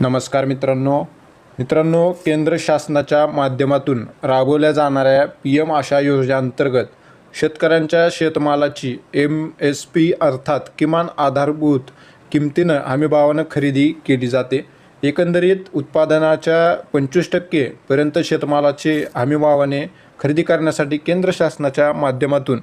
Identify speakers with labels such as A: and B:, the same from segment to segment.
A: नमस्कार मित्रांनो. मित्रांनो केंद्र शासनाच्या माध्यमातून राबवल्या जाणाऱ्या पी एम आशा योजनेअंतर्गत शेतकऱ्यांच्या शेतमालाची एम एस पी अर्थात किमान आधारभूत किमतीनं हमीभावानं खरेदी केली जाते. एकंदरीत उत्पादनाच्या पंचवीस टक्केपर्यंत शेतमालाचे हमीभावाने खरेदी करण्यासाठी केंद्र शासनाच्या माध्यमातून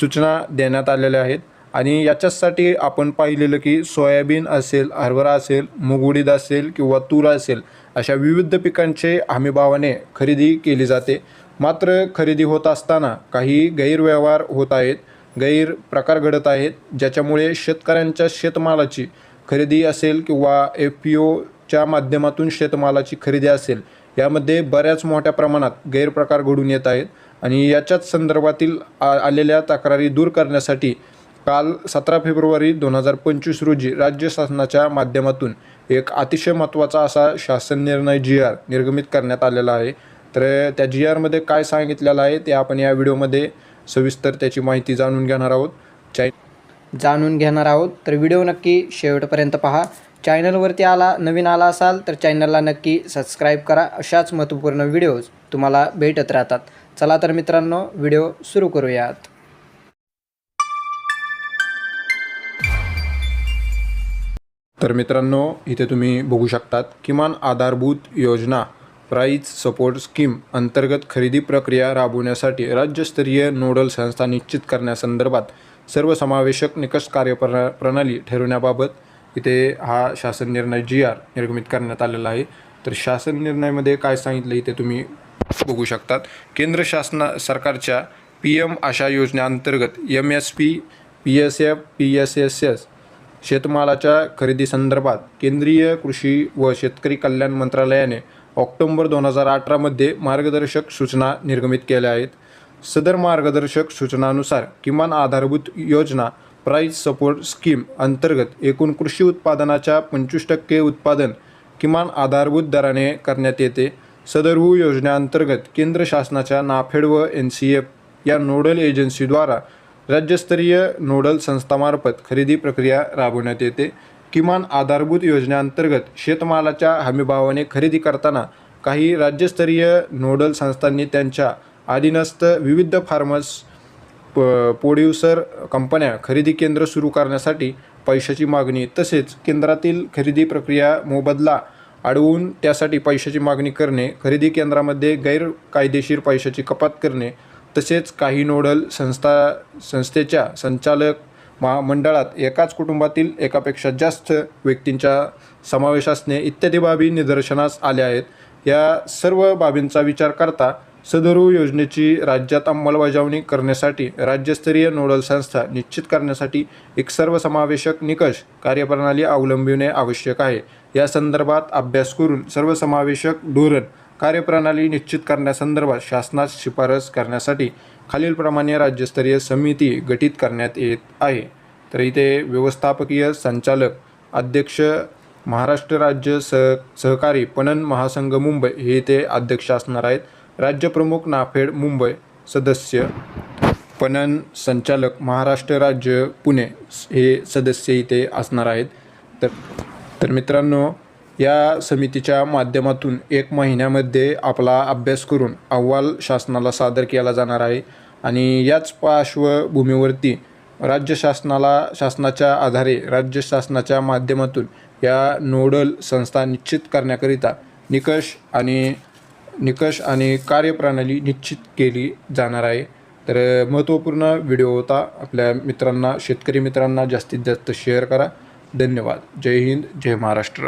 A: सूचना देण्यात आलेल्या आहेत. आणि याच्यासाठी आपण पाहिलेलं की सोयाबीन असेल हरभरा असेल मूग उडीद असेल किंवा तूर असेल अशा विविध पिकांचे हमीभावाने खरेदी केली जाते. मात्र खरेदी होत असताना काही गैरव्यवहार होत आहेत गैर प्रकार घडत आहेत ज्याच्यामुळे शेतकऱ्यांच्या शेतमालाची खरेदी असेल किंवा एफ पी ओच्या माध्यमातून शेतमालाची खरेदी असेल यामध्ये बऱ्याच मोठ्या प्रमाणात गैरप्रकार घडून येत आहेत. आणि याच्याच संदर्भातील आ आलेल्या तक्रारी दूर करण्यासाठी काल सतरा फेब्रुवारी दोन हजार पंचवीस रोजी राज्य शासनाच्या माध्यमातून एक अतिशय महत्त्वाचा असा शासन निर्णय जी आर निर्गमित करण्यात आलेला आहे. तर त्या जी आरमध्ये काय सांगितलेलं आहे ते आपण या व्हिडिओमध्ये सविस्तर त्याची माहिती जाणून घेणार आहोत. चाय
B: जाणून घेणार आहोत. तर व्हिडिओ नक्की शेवटपर्यंत पहा. चॅनलवरती आला नवीन आला असाल तर चॅनलला नक्की सबस्क्राईब करा. अशाच महत्त्वपूर्ण व्हिडिओज तुम्हाला भेटत राहतात. चला तर मित्रांनो व्हिडिओ सुरू करूयात.
A: तर मित्रांनो इथे तुम्ही बघू शकतात किमान आधारभूत योजना प्राईज सपोर्ट स्कीम अंतर्गत खरेदी प्रक्रिया राबवण्यासाठी राज्यस्तरीय नोडल संस्था निश्चित करण्यासंदर्भात सर्वसमावेशक निकष कार्यप्रणा प्रणाली ठरवण्याबाबत इथे हा शासन निर्णय जी आर निर्गमित करण्यात आलेला आहे. तर शासन निर्णयामध्ये काय सांगितलं इथे तुम्ही बघू शकतात. केंद्र शासना सरकारच्या पी एम आशा योजनेअंतर्गत M S P P S S F P S S शेतमालाच्या खरेदी संदर्भात केंद्रीय कृषी व शेतकरी कल्याण मंत्रालयाने ऑक्टोंबर दोन हजार अठरामध्ये मार्गदर्शक सूचना निर्गमित केल्या आहेत. सदर मार्गदर्शक सूचनानुसार किमान आधारभूत योजना प्राईस सपोर्ट स्कीम अंतर्गत एकूण कृषी उत्पादनाच्या पंचवीस टक्के उत्पादन किमान आधारभूत दराने करण्यात येते. सदरभू योजनेअंतर्गत केंद्र शासनाच्या नाफेड व एन सी एफ या नोडल एजन्सीद्वारा राज्यस्तरीय नोडल संस्थामार्फत खरेदी प्रक्रिया राबवण्यात येते. किमान आधारभूत योजनेअंतर्गत शेतमालाच्या हमीभावाने खरेदी करताना काही राज्यस्तरीय नोडल संस्थांनी त्यांच्या अधीनस्थ विविध फार्मर्स प प्रोड्युसर कंपन्या खरेदी केंद्र सुरू करण्यासाठी पैशाची मागणी तसेच केंद्रातील खरेदी प्रक्रिया मोबदला अडवून त्यासाठी पैशाची मागणी करणे खरेदी केंद्रामध्ये गैरकायदेशीर पैशाची कपात करणे तसेच काही नोडल संस्था संस्थेच्या संचालक महामंडळात एकाच कुटुंबातील एकापेक्षा जास्त व्यक्तींच्या समावेश असणे इत्यादी बाबी निदर्शनास आल्या आहेत. या सर्व बाबींचा विचार करता सदरू योजनेची राज्यात अंमलबजावणी करण्यासाठी राज्यस्तरीय नोडल संस्था निश्चित करण्यासाठी एक सर्वसमावेशक निकष कार्यप्रणाली अवलंबिणे आवश्यक आहे. या संदर्भात अभ्यास करून सर्वसमावेशक धोरण कार्यप्रणाली निश्चित करण्यासंदर्भात शासनास शिफारस करण्यासाठी खालीलप्रमाणे राज्यस्तरीय समिती गठीत करण्यात येत आहे. तर इथे व्यवस्थापकीय संचालक अध्यक्ष महाराष्ट्र राज्य सह सहकारी पणन महासंघ मुंबई हे इथे अध्यक्ष असणार आहेत. राज्यप्रमुख नाफेड मुंबई सदस्य पणन संचालक महाराष्ट्र राज्य पुणे हे सदस्य इथे असणार आहेत. तर तर मित्रांनो या समितीच्या माध्यमातून एक महिन्यामध्ये आपला अभ्यास करून अहवाल शासनाला सादर केला जाणार आहे. आणि याच पार्श्वभूमीवरती राज्य शासनाला शासनाच्या आधारे राज्य शासनाच्या माध्यमातून या नोडल संस्था निश्चित करण्याकरिता निकष आणि निकष आणि कार्यप्रणाली निश्चित केली जाणार आहे. तर महत्त्वपूर्ण व्हिडिओ होता. आपल्या मित्रांना शेतकरी मित्रांना जास्तीत जास्त शेअर करा. धन्यवाद. जय हिंद जय महाराष्ट्र.